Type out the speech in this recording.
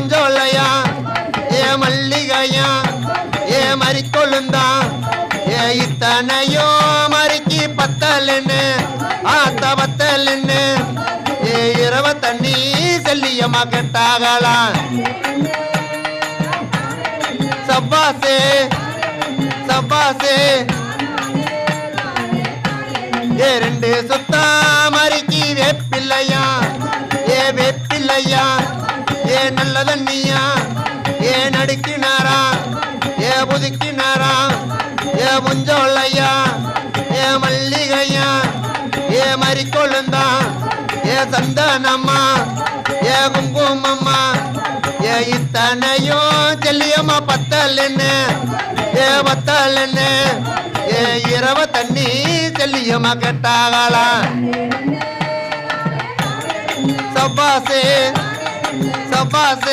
பூஞ்சோலையா ஏ மல்லிகையா? ஏ மறிக்கொழுந்தா ஏ இத்தனையோ மறிக்கு பத்தலுன்னு ஆத்த பத்தலுன்னு ஏ இரவ தண்ணி செல்லியம்மா கெட்டாகலாம் சப்பாசே சப்பாசே. ஏ ரெண்டு சுத்தா மறிக்கு வேப்பில்லையா? ஏ வேப்பில்லையா? நல்ல தண்ணியா ஏ நடுக்கினாரா? ஏ புதுக்கினாரா? ஏ முஞ்சோள்ளையா ஏ மல்லிகையா? ஏ மறிக்கொழுந்தா? ஏ சந்தனம்மா? ஏ குங்குமம்மா? ஏ இத்தனையும் செல்லியம்மா பத்தல்லுன்னு ஏ பத்தல்லுன்னு ஏ இரவ தண்ணி செல்லியம்மா கெட்டாகலாம் சப்பாசே சப்பாசே